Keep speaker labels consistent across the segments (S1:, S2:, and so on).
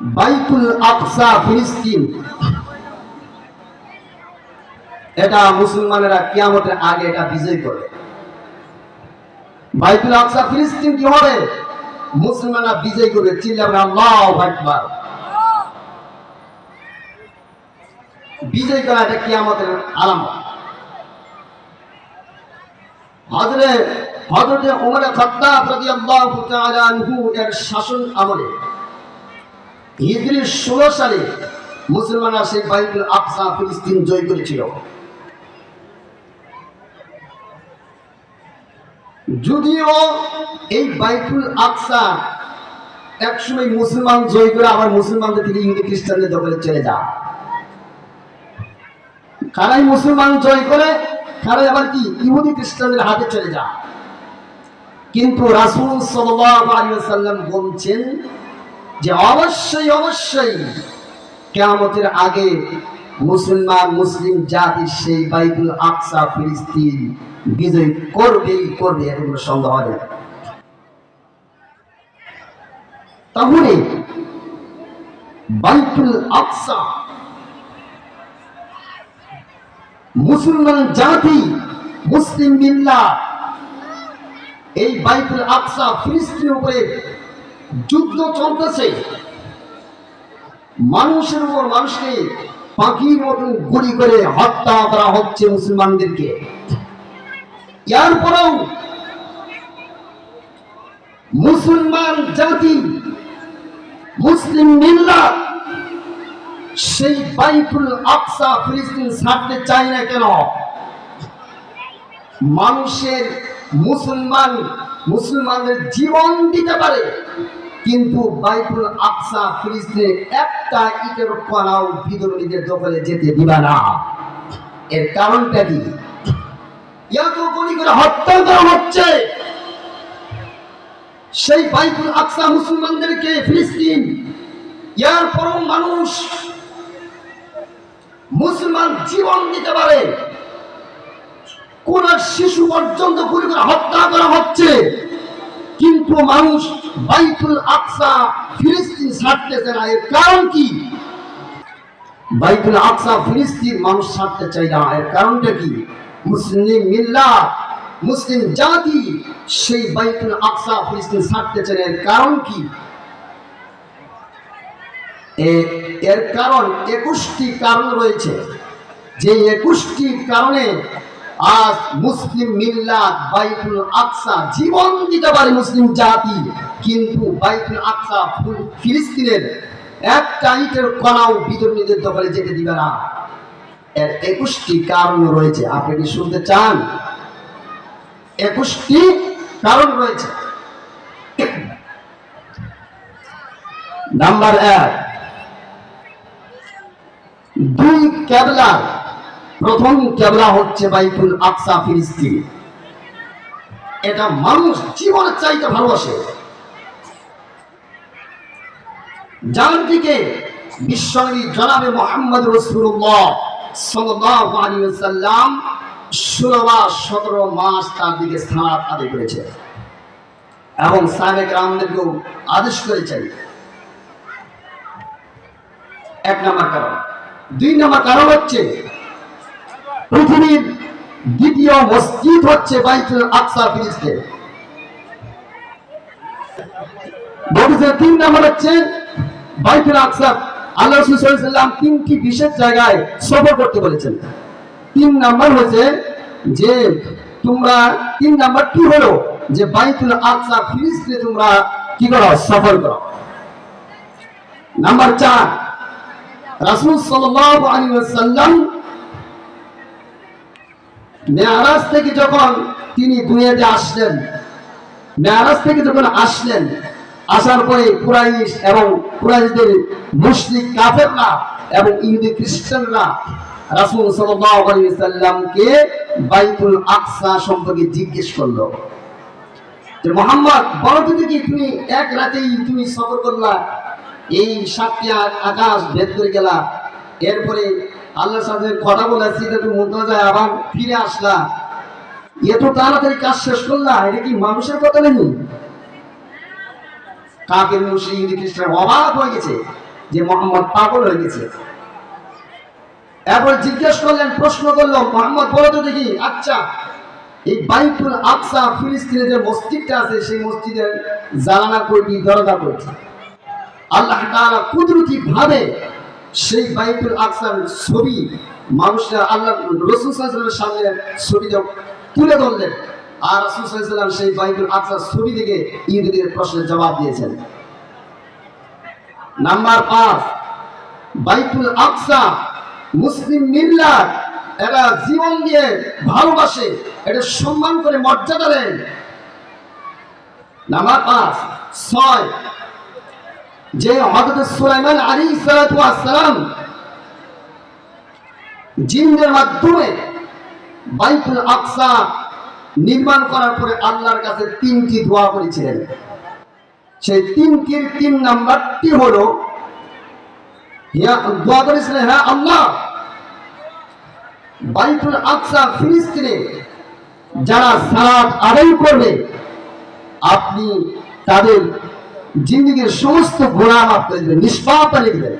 S1: বাইতুল আকসা, ফিলিস্তিন। এটা মুসলমানেরা কিয়ামতের আগে এটা বিজয় করে। বাইতুল আকসা, ফিলিস্তিন কি হবে? মুসলমানরা বিজয় করবে। চিল্লাবেন আল্লাহু আকবার। বিজয় করা এটা কিয়ামতের আলামত। হজরে হজরতে ওমর খাত্তাব রাদিয়াল্লাহু তাআলা আনহু এর শাসন আমলে 16 সালে মুসলমানরা সেই আকসা ফিলিস্তিন জয় করেছিল। যদিও এই বাইতুল আকসা একসময় মুসলমান জয় করে আবার মুসলমানদের থেকে খ্রিস্টানদের দখলে চলে যায়। কারাই মুসলমান জয় করে, কারাই আবার কি? ইহুদি খ্রিস্টানদের হাতে চলে যায়। কিন্তু রাসূল ওয়াসাল্লাম বলছেন যে অবশ্যই অবশ্যই কিয়ামতের আগে মুসলমান, মুসলিম জাতি সেই বাইতুল আকসা, ফিলিস্তিন বিজয় করবেই করবে এর কোনো সন্দেহ নেই তাহলে বাইতুল আকসা মুসলমান জাতি, মুসলিম মিল্লা এই বাইতুল আকসা, ফিলিস্তিনের উপরে যুদ্ধ চলতেছে। মানুষের উপর মানুষকে পাখির মতন গুলি করে হত্যা করা হচ্ছে মুসলমানদেরকে। এরপরেও মুসলমান জাতি, মুসলিম মিল্লা সেই বাইতুল আকসা ফিলিস্তিন ছাড়তে চায় না কেন? মানুষের মুসলমান, মুসলমানদের জীবন দিতে পারে। কিন্তু বাইতুল আকসা ফিলিস্তিনে একটা ইটের কণাও বিদ্রোহীদের দখলে যেতে দিবা না। এর কারণটা কি? এত গুলি করে হত্যা করা হচ্ছে। সেই বাইতুল আকসা মুসলমানদেরকে ফিলিস্তিন এরপরও মানুষ মুসলমান জীবন দিতে পারে। কোন শিশু পর্যন্ত গুলি করে হত্যা করা হচ্ছে। কিন্তু মানুষ বাইতুল আকসা ফিলিস্তিন ছাড়তেছে না। এর কারণ কি? বাইতুল আকসা ফিলিস্তিন মানুষ ছাড়তে চায় না। এর কারণটা কি? মুসলিম মিল্লা মুসলিম জাতি সেই বাইতুল আকসা ফিলিস্তিন ছাড়তে চায় এর কারণ কি? এর কারণ একুশটি কারণ রয়েছে। যে একুশটি কারণে আজ মুসলিম মিল্লাত বাইতুল আকসা জীবন দিতে পারে মুসলিম জাতি, কিন্তু বাইতুল আকসা ফুল- ফিলিস্তিনের একটা ইটের কণাও বিতর্মীদের দখলে যেতে দিবে না। এর একুশটি কারণ রয়েছে, আপনি কি শুনতে চান? একুশটি কারণ রয়েছে। নাম্বার এক, দুই কেবলা প্রথম কেবলা হচ্ছে বাইতুল আকসা, ফিলিস্তিন। এটা মানুষ জীবনের চাইতে ভালোবাসে। যার দিকে বিশ্বনবী জনাবে মোহাম্মদ সতেরো মাস তার দিকে আদায় করেছে। এবং সাহেব রামদেরকেও আদেশ করেছেন এক নম্বর কারণ। দুই নম্বর কারণ হচ্ছে পৃথিবীর দ্বিতীয় মসজিদ হচ্ছে বাইতুল আকসা ফিলিস্তিন। বলছে তিন নম্বর হচ্ছে বাইতুল আকসা। আল্লাহ রাসূল সাল্লাল্লাহু আলাইহি ওয়াসাল্লাম তিনটি বিশেষ জায়গায় সফর করতে বলেছেন। তিন নাম্বার হচ্ছে যে তোমরা তিন নাম্বার কি হলো? যে বাইতুল আকসা ফিলিস্তিনে তোমরা কি করো? সফর করো। নাম্বার চার, রাসূল ওয়াসাল্লাম মেয়ারাজ থেকে যখন তিনি দুনিয়াতে আসলেন, মেয়ারাজ থেকে যখন আসলেন, আসার পরে কুরাইশ এবং কুরাইশদের মুশরিক কাফেররা এবং ইহুদি খ্রিস্টানরা রাসূল সাল্লামকে বাইতুল আকসা সম্পর্কে জিজ্ঞেস করল। মোহাম্মদ, বলো তো দেখি তুমি এক রাতেই তুমি সফর করলা, এই সাতটি আকাশ ভেদ করে গেলা, এরপরে আল্লাহর সাথে কথা বলে মন্ত্র যায় আবার ফিরে আসলা। এত তাড়াতাড়ি কাজ শেষ করলা, এটা কি মানুষের কথা নেই কাকের মুসলিম খ্রিস্টান অবাক হয়ে গেছে যে মোহাম্মদ পাগল হয়ে গেছে। এরপর জিজ্ঞেস করলেন, প্রশ্ন করল, মোহাম্মদ, বলো তো দেখি আচ্ছা এই বাইতুল আকসা ফিলিস্তিনে যে মসজিদটা আছে, সেই মসজিদের জানানা কয়টি দরজা কয়টি আল্লাহ তাআলা কুদরতি ভাবে সেই বাইতুল আকসার ছবি মানুষরা আল্লাহ রসুল সাল্লামের সামনে ছবিটা তুলে ধরলেন। আর রসুল সাল্লাম সেই বাইতুল আকসার ছবি থেকে ইহুদিদের প্রশ্নের জবাব দিয়েছেন। নাম্বার পাঁচ, বাইতুল আকসা মুসলিম মিল্লাত এরা জীবন দিয়ে ভালোবাসে, এটা সম্মান করে মর্যাদা দেন নাম্বার পাঁচ, ছয় যে হযরত সুলাইমান ওয়াস সালাম জিনদের মাধ্যমে বাইতুল আকসা নির্মাণ করার পরে আল্লাহর কাছে তিনটি দোয়া করেছিলেন। সেই তিনটির তিন নাম্বারটি হলো দোয়া করেছিলেন হ্যাঁ আল্লাহ, বাইতুল আকসা ফিলিস্তিনে যারা সালাত আদায় করবে, আপনি তাদের জিন্দিগির সমস্ত গোড়া মাফ করে দেবেন, নিষ্পাপ বানিয়ে দেবেন।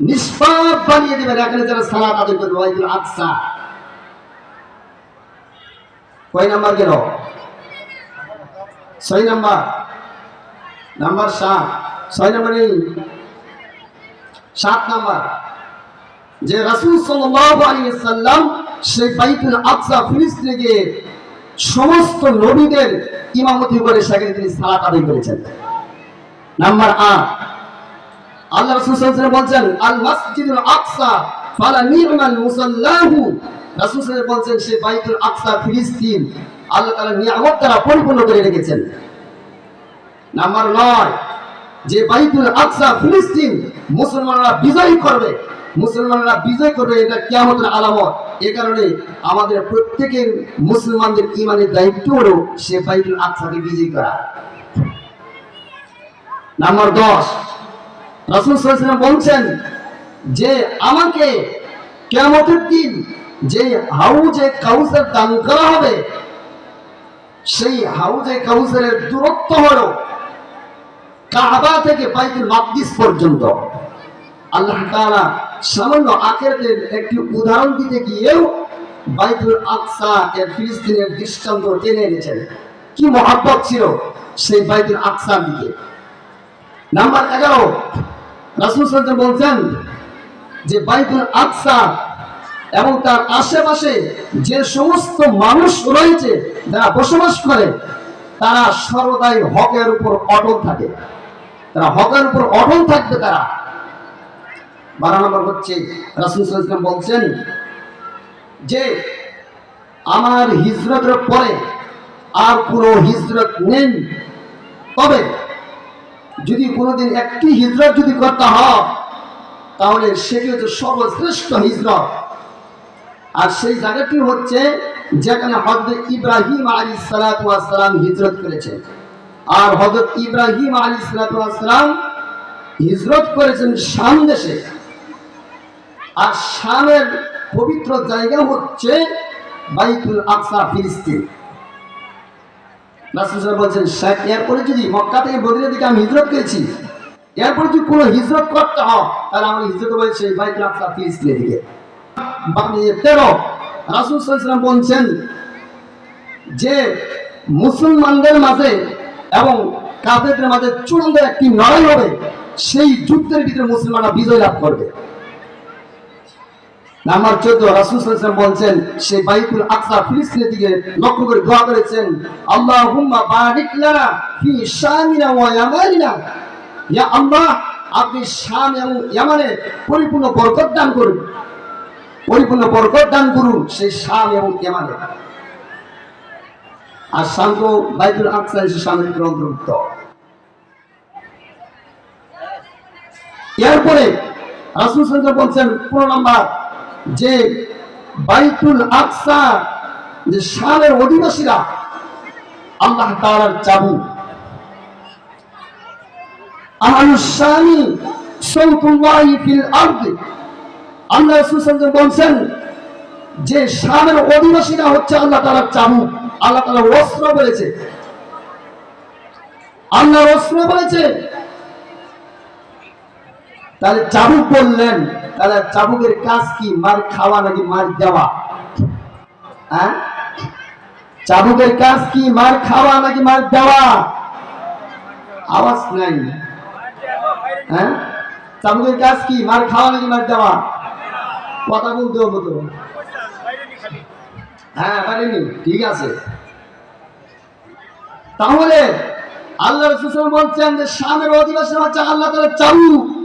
S1: নিষ্পাপ বানিয়ে দেবেন, এখানে যারা সালাত আদায় করবে বাইতুল আকসা। কয় নাম্বার গেল? ছয় নাম্বার। নাম্বার সাত। ছয় নাম্বার নেই সাত নাম্বার। যে রাসূল সাল্লাম সেই বাইতুল আকসা ফিলিস্তিনে গিয়ে সমস্ত নবীদের ইমামতি করে সেখানে তিনি সালাত আদায় করেছেন। নাম্বার আট, আল্লাহ রাসূল সাল্লাল্লাহু বলছেন, আল মাসজিদুল আকসা, ফালা নি'মাল মুসাল্লাহু। রাসূল সাল্লাল্লাহু বলছেন সেই বাইতুল আকসা, ফিলিস্তিন, আল্লাহ তাআলা নিয়ামত দ্বারা পরিপূর্ণ করে রেখেছেন। নাম্বার নয়, যে বাইতুল আকসা, ফিলিস্তিন মুসলমানরা বিজয় করবে মুসলমানরা বিজয় করবে, এটা কিয়ামতের আলামত। এ কারণে আমাদের প্রত্যেকের মুসলমানদের ইমানের দায়িত্ব হলো সে বাইতুল আকসাকে বিজয় করা। নাম্বার দশ, রাসূল ওয়াসাল্লাম বলছেন যে, আমাকে কিয়ামতের দিন যে হাউজে কাউসার দান করা হবে, সেই হাউজে কাউসারের দূরত্ব হলো কাবা থেকে বাইতুল মাকদিস পর্যন্ত। আল্লাহ তাআলা সামান্য আখেরাতের একটি উদাহরণ দিতে গিয়েও বাইতুল আকসা এর ফিলিস্তিনের দৃষ্টান্ত টেনে এনেছেন। কি মহাব্বত ছিল সেই বাইতুল আকসার দিকে? নাম্বার এগারো, রাসূল সাল্লাল্লাহু বলছেন যে বাইতুল আকসা এবং তার আশেপাশে যে সমস্ত মানুষ রয়েছে, যারা বসবাস করে, তারা সর্বদাই হকের উপর অটল থাকে। তারা হকের উপর অটল থাকবে তারা। বারো নম্বর হচ্ছে বলছেন যে, আমার হিজরতের পরে আর কোনো হিজরত নেই। তবে যদি কোনোদিন একটি হিজরত যদি করতে হয়, তাহলে সেটি হচ্ছে সর্বশ্রেষ্ঠ হিজরত। আর সেই জায়গাটি হচ্ছে যেখানে হজরত ইব্রাহিম আলী সালাম হিজরত করেছেন। আর হজরত ইব্রাহিম আলী সালাম হিজরত করেছেন শাম দেশে। আর শামের পবিত্র জায়গা হচ্ছে বাইতুল আকসা ফিলিস্তিন। বলছেন "শায়খ, এরপরে যদি মক্কা থেকে দিকে আমি হিজরত করেছি এরপরে যদি কোনো হিজরত করতে তাহলে আমার হিজরত আকসা ফিলিস্তিনের দিকে। তেরো রাসূল ওয়াসাল্লাম বলছেন যে মুসলমানদের মাঝে এবং কাফেরদের মাঝে চূড়ান্ত একটি লড়াই হবে সেই যুদ্ধের ভিতরে মুসলমানরা বিজয় লাভ করবে। নাম্বার চোদ্দ রাসূল বলছেন সেই বাইতুল আকসা ফিলিস্তিনের দিকে লক্ষ্য করে দোয়া করেছেন, আল্লাহুম্মা বারিক লানা ফি শামিনা ওয়া ইয়ামানিনা। ইয়া আল্লাহ, আপনি শাম এবং ইয়ামানে পরিপূর্ণ বরকত দান করুন। পরিপূর্ণ বরকত দান করুন সেই শাম এবং ইয়ামানে। আর শাম তো বাইতুল আকসা এসে শামের অন্তর্ভুক্ত। এরপরে রাসূল ওয়াসাল্লাম বলছেন, পনেরো নাম্বার যে বাইতুল আকসা, যে শামের অধিবাসীরা আল্লাহ তাআলার চাবু। আল্লাহ যে শামের অধিবাসীরা হচ্ছে আল্লাহ তাআলার চাবু। আল্লাহ তাআলা অস্ত্র বলেছে। আল্লাহ অস্ত্র বলেছে তাহলে চাবুক বললেন, তাহলে চাবুকের কাজ কি? মার খাওয়া নাকি মার দেওয়া? হ্যাঁ? চাবুকের কাজ কি? মার খাওয়া নাকি মার দেওয়া? আওয়াজ নাই। হ্যাঁ? চাবুকের কাজ কি? মার খাওয়া নাকি মার দেওয়া? কথা বলতে হবে তো। হ্যাঁ পারেনি। ঠিক আছে। তাহলে আল্লাহ বলছেন যে স্বামীর অধিবাসী হচ্ছে আল্লাহ তালা চাবুক।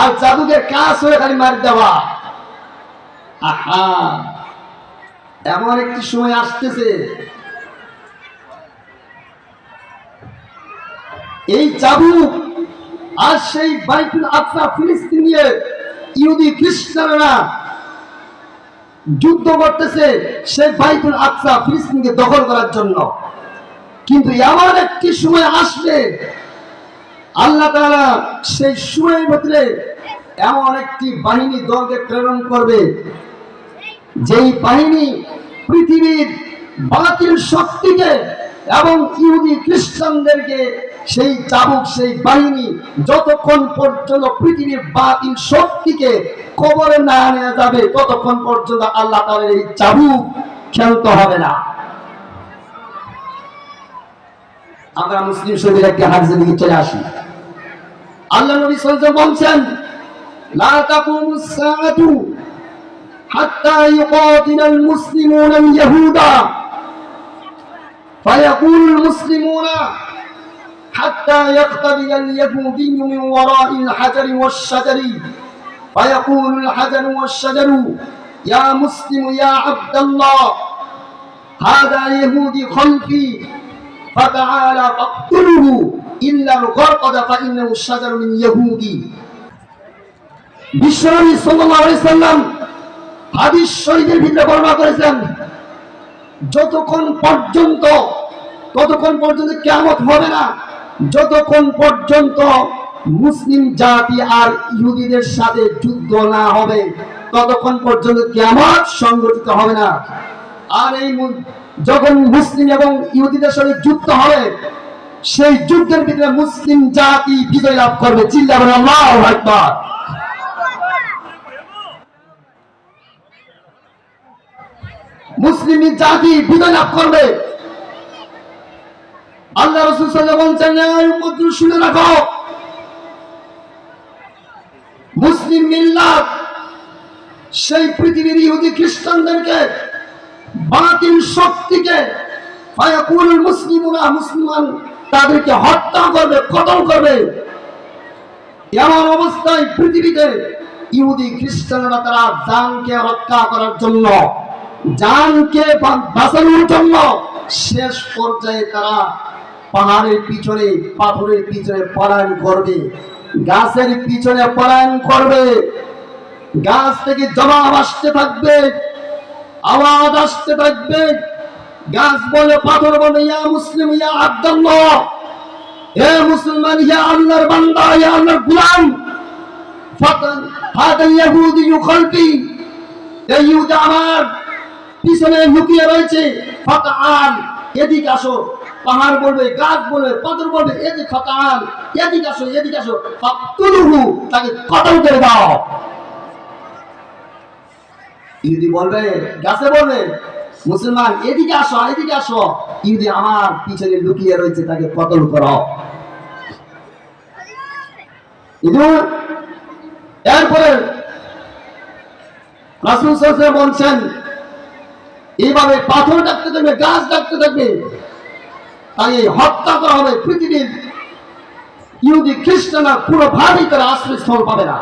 S1: আর চাবুকের কাজ হয়ে খালি মার দেওয়া। আহা। এমন একটি সময় আসতেছে। এই চাবুক আর সেই বাইতুল আকসা ফিলিস্তিনিয়ে ইহুদি খ্রিস্টানরা যুদ্ধ করতেছে সেই বাইতুল আকসা ফিলিস্তিনকে দখল করার জন্য। কিন্তু এমন একটি সময় আসবে আল্লাহ তাআলা সেই সময়ের ভিতরে এমন একটি বাহিনী দলকে প্রেরণ করবে। যেই বাহিনী পৃথিবীর বাতিল শক্তিকে এবং ইহুদি খ্রিস্টানদেরকে সেই চাবুক, সেই বাহিনী যতক্ষণ পর্যন্ত পৃথিবীর বাতিল শক্তিকে কবরে না নেওয়া যাবে, ততক্ষণ পর্যন্ত আল্লাহ তাআলার এই চাবুক খেলতে হবে না। আমরা মুসলিম শরীরের একটি হাদিসের দিকে চলে আসি। আল্লাহ নবী সাল্লাল্লাহু আলাইহি ওয়াসাল্লাম বলছেন লা তাকুমুস সাআতু হাত্তা ইউকাতিলাল মুসলিমুনা আল ইয়াহুদা فيقول المسلمون حتى يقتبل اليهودي من وراء الحجر والشجر فيقول الحجر والشجر يا مسلم يا عبد الله هذا يهودي خلفي فتعالى فاقتله করেছেন, যতক্ষণ পর্যন্ত, ততক্ষণ পর্যন্ত কেমন হবে না, যতক্ষণ পর্যন্ত মুসলিম জাতি আর ইহুদিদের সাথে যুদ্ধ না হবে, ততক্ষণ পর্যন্ত কেমন সংগঠিত হবে না। আর এই যখন মুসলিম এবং ইহুদিদের সাথে যুক্ত হবে সেই যুদ্ধের ভিতরে মুসলিম জাতি বিজয় লাভ করবে। চিল্লাবেন আল্লাহু আকবার। মুসলিম জাতি বিজয় লাভ করবে। আল্লাহ রসুল বলছেন শুনে রাখো। মুসলিম মিল্লাত, সেই পৃথিবীর ইহুদি খ্রিস্টানদেরকে, বাতিল শক্তিকে ফায়াকুল মুসলমান তাদেরকে হত্যা করবে, কতল করবে। এমন অবস্থায় পৃথিবীতে ইহুদি খ্রিস্টানরা তারা জানকে রক্ষা করার জন্য, জানকে বাঁচানোর জন্য শেষ পর্যায়ে তারা পাহাড়ের পিছনে, পাথরের পিছনে পলায়ন করবে, গাছের পিছনে পলায়ন করবে। গাছ থেকে জবাব আসতে থাকবে, আওয়াজ আসতে থাকবে। গাছ বলে পাথর বলে ইয়া মুসলিম, ইয়া আব্দুল্লাহ। হে মুসলমান, ইয়া আল্লাহর বান্দা, ইয়া আল্লাহর গোলাম। ফাতান হাদা ইয়াহুদি ইউখালফি এই ইহুদি আমার পিছনে লুকিয়ে রয়েছে। ফাতান, এদিকে আসো। পাহাড় বলবে গাছ বলবে পাথর বলবে এদিকে ফাতান, এদিকে আসো এদিকে আসো। ফাতুলুহু, তাকে কতল করে দাও। ইহুদি বলবে, গাছে বলবে মুসলমান, এদিকে আসো এদিকে আসো। ইহুদি আমার পিছনে লুকিয়ে রয়েছে, তাকে কতল করো। এরপরে বলছেন, এইভাবে পাথর ডাকতে থাকবে, গাছ ডাকতে থাকবে তাই হত্যা করা হবে, পৃথিবীর ইহুদি খ্রিস্টানরা পুরোভাবেই তারা আশ্রয়স্থল পাবে না।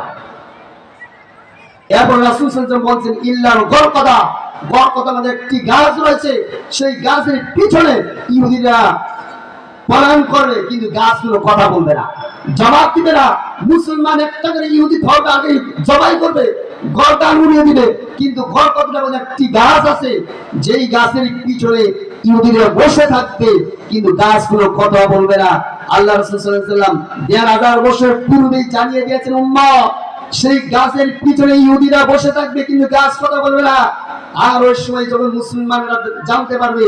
S1: এরপর রাসুল সাল্লাল্লাহু বলছেন ইল্লার গড়কদা গড়কদা মানে একটি গাছ রয়েছে, সেই গাছের পিছনে ইহুদিরা পলায়ন করবে, কিন্তু গাছগুলো কথা বলবে না। জবাব দিবে না। মুসলমান একটা করে ইহুদি ধরবে আগে জবাই করবে গড়টা উড়িয়ে দিবে, কিন্তু গড় কথাটা বলে একটি গাছ আছে, যেই গাছের পিছনে ইহুদিরা বসে থাকবে, কিন্তু গাছগুলো কথা বলবে না। আল্লাহ রসুল সাল্লাম দেড় হাজার বছর পূর্বেই জানিয়ে দিয়েছেন উম্মা সেই গাছের পিছনে ইহুদিরা বসে থাকবে, কিন্তু গাছ কথা বলবে না। আর ওই সময় যখন মুসলমানরা জানতে পারবে,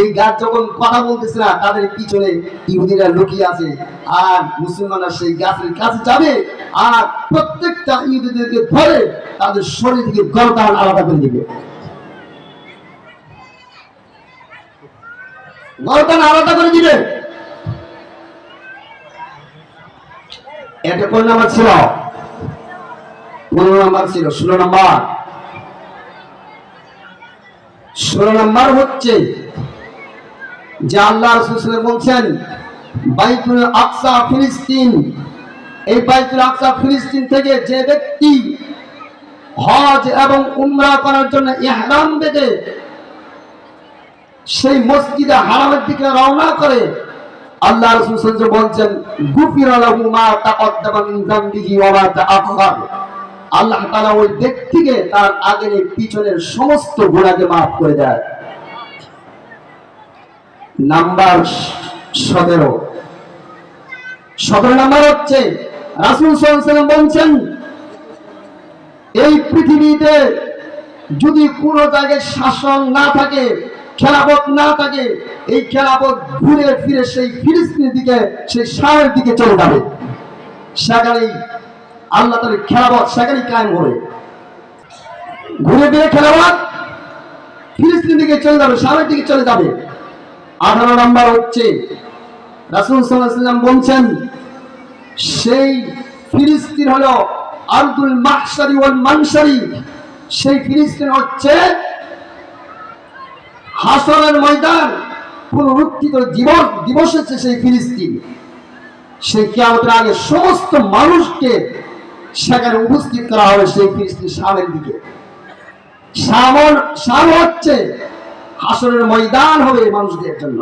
S1: এই গাছ যখন কথা বলতেছে না, তাদের পিছনে ইহুদিরা লুকিয়ে আছে। আর মুসলমানরা সেই গাছের কাছে যাবে, আর প্রত্যেকটা ইহুদিদেরকে ধরে তাদের শরীর থেকে গলদান আলাদা করে দিবে। গলদান আলাদা করে দিবে। এটা কোন নাম্বার ছিল? পনেরো নাম্বার ছিল, ষোলো নাম্বার। ষোলো নাম্বার হচ্ছে যে আল্লাহ রসুল বলছেন, বাইতুল আকসা ফিলিস্তিন। এই বাইতুল আকসা ফিলিস্তিন থেকে যে ব্যক্তি হজ এবং উমরা করার জন্য ইহরাম বেঁধে সেই মসজিদে হারামের দিকে রওনা করে, আল্লাহ রসুল বলছেন, গুফির লাহু মা তাকদ্দামা মিন যামবিহি ওয়া মা তাআখার আল্লাহ তাআলা ওই ব্যক্তিকে তার আগের পিছনের সমস্ত গুনাহকে মাফ করে দেয়। নাম্বার সতেরো। সতেরো নাম্বার হচ্ছে, রাসূল ওয়াসাল্লাম বলছেন, এই পৃথিবীতে যদি কোনো জায়গায় শাসন না থাকে খেলাপথ না থাকে, এই খেলাপথ ঘুরে ফিরে সেই ফিলিস্তিনের দিকে, সেই শাহের দিকে চলে যাবে। সেখানেই আল্লাহ তাদের খেলাপথ সেখানেই কায়েম করে। ঘুরে ফিরে খেলাপথ ফিলিস্তিনের দিকে চলে যাবে শাহের দিকে চলে যাবে। আঠারো নম্বর হচ্ছে, রাসুল সাল্লাম বলছেন, সেই ফিলিস্তিন হলো আব্দুল মাহসারি ওয়াল মানসারি সেই ফিলিস্তিন হচ্ছে হাসরের ময়দান পুনরুত্থিত দিবস দিবস হচ্ছে সেই ফিলিস্তিন। সেই কেয়ামতের আগে সমস্ত মানুষকে সেখানে উপস্থিত করা হবে সেই ফিলিস্তিন সামের দিকে। সামন সাম হচ্ছে হাসনের ময়দান হবে মানুষদের জন্য।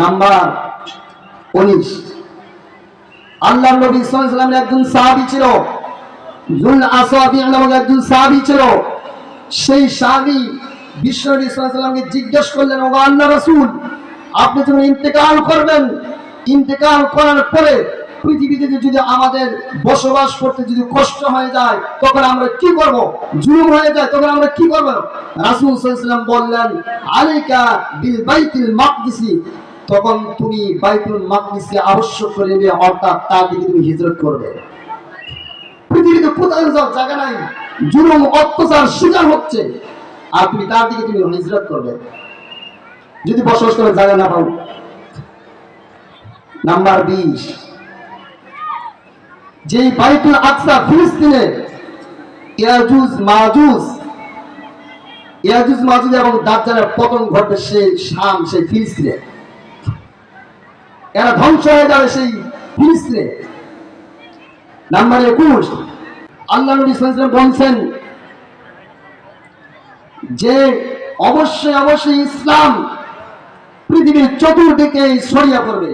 S1: নাম্বার উনিশ। আল্লাহ নবী সাল্লামের একজন সাহাবি ছিল, জুল আসাবি নামক একজন সাহাবি ছিল। সেই সাহাবি বিশ্বনবী সাল্লামকে জিজ্ঞেস করলেন ও আল্লাহ রসুল, আপনি যখন ইন্তেকাল করবেন। ইন্তেকাল করার পরে পৃথিবীতে যদি আমাদের বসবাস করতে যদি কষ্ট হয়ে যায়, তখন আমরা কি করব? জুলুম হয়ে যায়, তখন আমরা কি করব? রাসূল সাল্লাল্লাহু বললেন, আলাইকা বিল বাইতুল মাকদিসি। তখন তুমি বাইতুল মাকদিসকে আবশ্যক করে নেবে, অর্থাৎ তার দিকে তুমি হিজরত করবে। পৃথিবীতে কোথাও যাও জায়গা নাই, জুলুম, অত্যাচার শিকার হচ্ছে, আর তুমি তার দিকে তুমি হিজরত করবে। যদি বসবাস করে জায়গা না পাও, নাম্বার বিশ যে বাইতুল আকসা ফিলিস্তিনে ইয়াজুজ মাজুজ ইয়াজুজ মাজুজ এবং দাজ্জালের পতন ঘটবে সেই শাম, সেই ফিলিস্তিনে। এরা ধ্বংস হয়ে যাবে সেই ফিলিস্তিনে। নাম্বার একুশ, আল্লাহ নবী আলাইহি বলছেন যে, অবশ্যই অবশ্যই ইসলাম পৃথিবীর চতুর্দিকে ছড়িয়ে পড়বে।